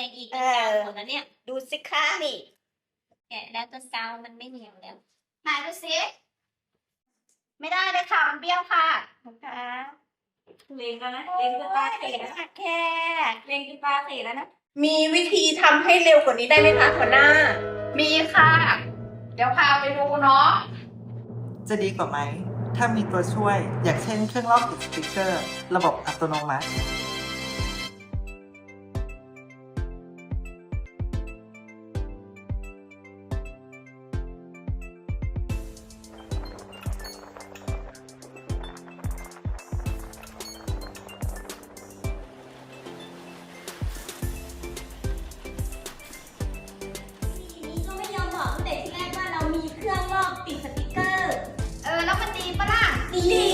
อะไอีกเออ หมดแล้วเนี่ยดูสิค่ะนี่แกะแล้วตัวซาวมันไม่เหนียวแล้วหไหนดูสิไม่ได้เลยค่ะมันเบี้ยวค่ะขอบคุณคะเล็งแล้วนะเล็งจนตาเขลาเนะแค่เล็งอปลาเขยแล้วนะ มีวิธีทำให้เร็วกว่านี้ได้ไหมคะหัวหน้า มีค่ะ เดี๋ยวพาไปดูเนาะ จะดีกว่าไหม ถ้ามีตัวช่วย อย่างเช่นเครื่องลอกติดสติ๊กเกอร์ ระบบอัตโนมัติ บ